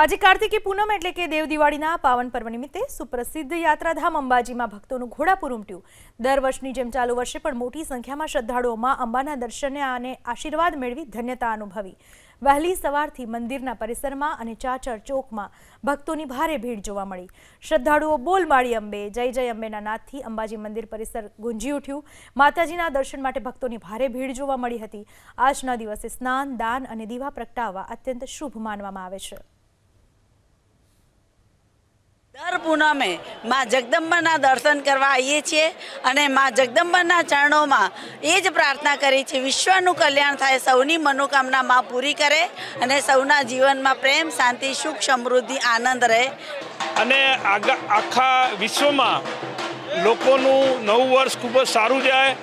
આજે કાર્તિકી પૂનમ એટલે કે દેવ દિવાળીના પાવન પર્વ નિમિત્તે સુપ્રસિદ્ધ યાત્રાધામ અંબાજીમાં ભક્તોનું ઘોડાપુર ઉમટ્યું. દર વર્ષની જેમ ચાલુ વર્ષે પણ મોટી સંખ્યામાં શ્રદ્ધાળુઓમાં અંબાના દર્શને અને આશીર્વાદ મેળવી ધન્યતા અનુભવી. વહેલી સવારથી મંદિરના પરિસરમાં અને ચાચર ચોકમાં ભક્તોની ભારે ભીડ જોવા મળી. શ્રદ્ધાળુઓ બોલ માળી અંબે, જય જય અંબેના નાદથી અંબાજી મંદિર પરિસર ગુંજી ઉઠ્યું. માતાજીના દર્શન માટે ભક્તોની ભારે ભીડ જોવા મળી હતી. આજના દિવસે સ્નાન, દાન અને દીવા પ્રગટાવવા અત્યંત શુભ માનવામાં આવે છે. દર પૂનમે માં જગદંબાના દર્શન કરવા આવીએ છીએ અને માં જગદંબાના ચરણોમાં એ જ પ્રાર્થના કરી છે વિશ્વનું કલ્યાણ થાય સૌની મનોકામના માં પૂરી કરે અને સૌના જીવનમાં પ્રેમ શાંતિ સુખ સમૃદ્ધિ આનંદ રહે. અને આગા આખા વિશ્વમાં લોકોનું નવું વર્ષ ખૂબ જ સારું જાય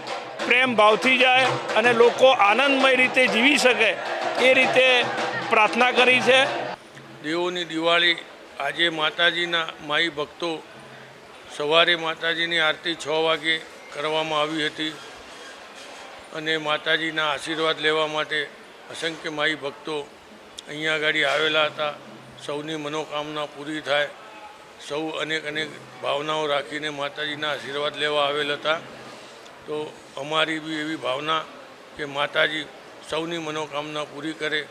પ્રેમ ભાવથી જાય અને લોકો આનંદમય રીતે જીવી શકે એ રીતે પ્રાર્થના કરી છે. દેવોની દિવાળી આજે માતાજીના માઈ ભક્તો સવારે માતાજીની આરતી છ વાગે કરવામાં આવી હતી અને માતાજીના આશીર્વાદ લેવા માટે અસંખ્ય માઈ ભક્તો અહીંયા આગળ આવેલા હતા. સૌની મનોકામના પૂરી થાય. સૌ અનેક અનેક ભાવનાઓ રાખીને માતાજીના આશીર્વાદ લેવા આવેલ હતા. તો અમારી બી એવી ભાવના કે માતાજી સૌની મનોકામના પૂરી કરે.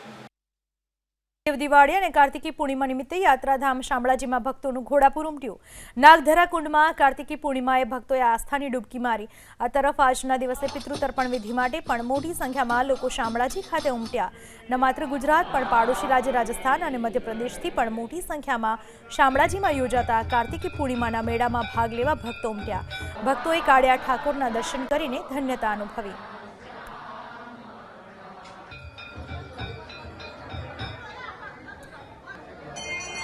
દિવાળી અને કાર્તિકી પૂર્ણિમા નિમિત્તે યાત્રાધામ શામળાજીમાં ભક્તોનું ઘોડાપુર ઉમટ્યું. નાગધરા કુંડમાં કાર્તિકી પૂર્ણિમાએ ભક્તોએ આસ્થાની ડૂબકી મારી. આ તરફ આજના દિવસે પિતૃતર્પણ વિધિ માટે પણ મોટી સંખ્યામાં લોકો શામળાજી ખાતે ઉમટ્યા. ન માત્ર ગુજરાત, પણ પાડોશી રાજ્ય, રાજસ્થાન અને મધ્યપ્રદેશથી પણ મોટી સંખ્યામાં શામળાજીમાં યોજાતા કાર્તિકી પૂર્ણિમાના મેળામાં ભાગ લેવા ભક્તો ઉમટ્યા. ભક્તોએ કાળિયા ઠાકોરના દર્શન કરીને ધન્યતા અનુભવી.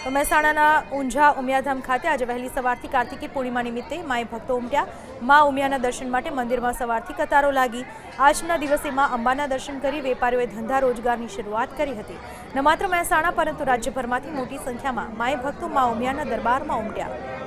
તો મહેસાણાના ઊંઝા ઉમિયાધામ ખાતે આજે વહેલી સવારથી કાર્તિકી પૂર્ણિમા નિમિત્તે માએ ભક્તો ઉમટ્યા. મા ઉમિયાના દર્શન માટે મંદિરમાં સવારથી કતારો લાગી. આજના દિવસે મા અંબાના દર્શન કરી વેપારીઓએ ધંધા રોજગારની શરૂઆત કરી હતી. ન માત્ર મહેસાણા, પરંતુ રાજ્યભરમાંથી મોટી સંખ્યામાં માએ ભક્તો મા ઉમિયાના દરબારમાં ઉમટ્યા.